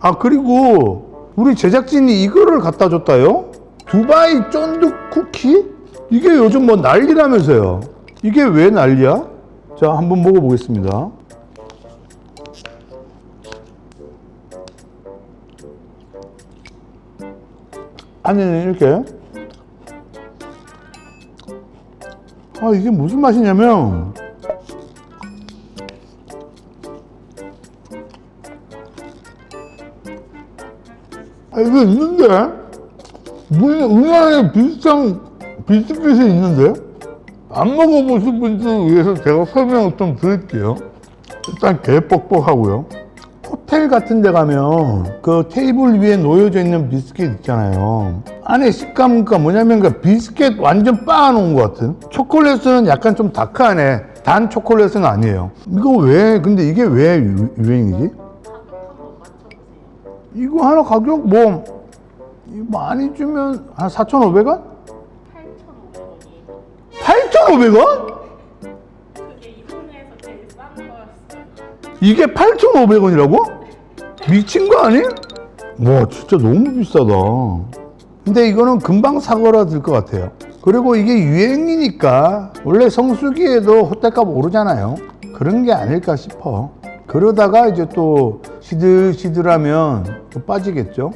아 그리고 우리 제작진이 이거를 갖다 줬다요? 두바이 쫀득 쿠키? 이게 요즘 뭐 난리라면서요? 이게 왜 난리야? 자 한번 먹어보겠습니다. 안에는 이렇게 아 이게 무슨 맛이냐면 이거 있는데 문 우리나라에 비슷한 비슷비슷 있는데 안 먹어보신 분들 위해서 제가 설명을 좀 드릴게요 일단 개 뻑뻑하고요 호텔 같은 데 가면 그 테이블 위에 놓여져 있는 비스켓 있잖아요. 안에 식감가 뭐냐면 그 비스켓 완전 빻아놓은 것 같은. 초콜릿은 약간 좀 다크하네. 단 초콜릿은 아니에요. 이거 왜, 근데 이게 왜 유- 유행이지? 이거 하나 가격 뭐, 많이 주면 한 4,500원? 8,500원? 그게 이 동네에서 제일 싼 거였어요. 이게 8,500원이라고? 미친 거 아니? 와, 진짜 너무 비싸다. 근데 이거는 금방 사거라들 것 같아요. 그리고 이게 유행이니까 원래 성수기에도 호텔값 오르잖아요. 그런 게 아닐까 싶어. 그러다가 이제 또 시들시들하면 또 빠지겠죠.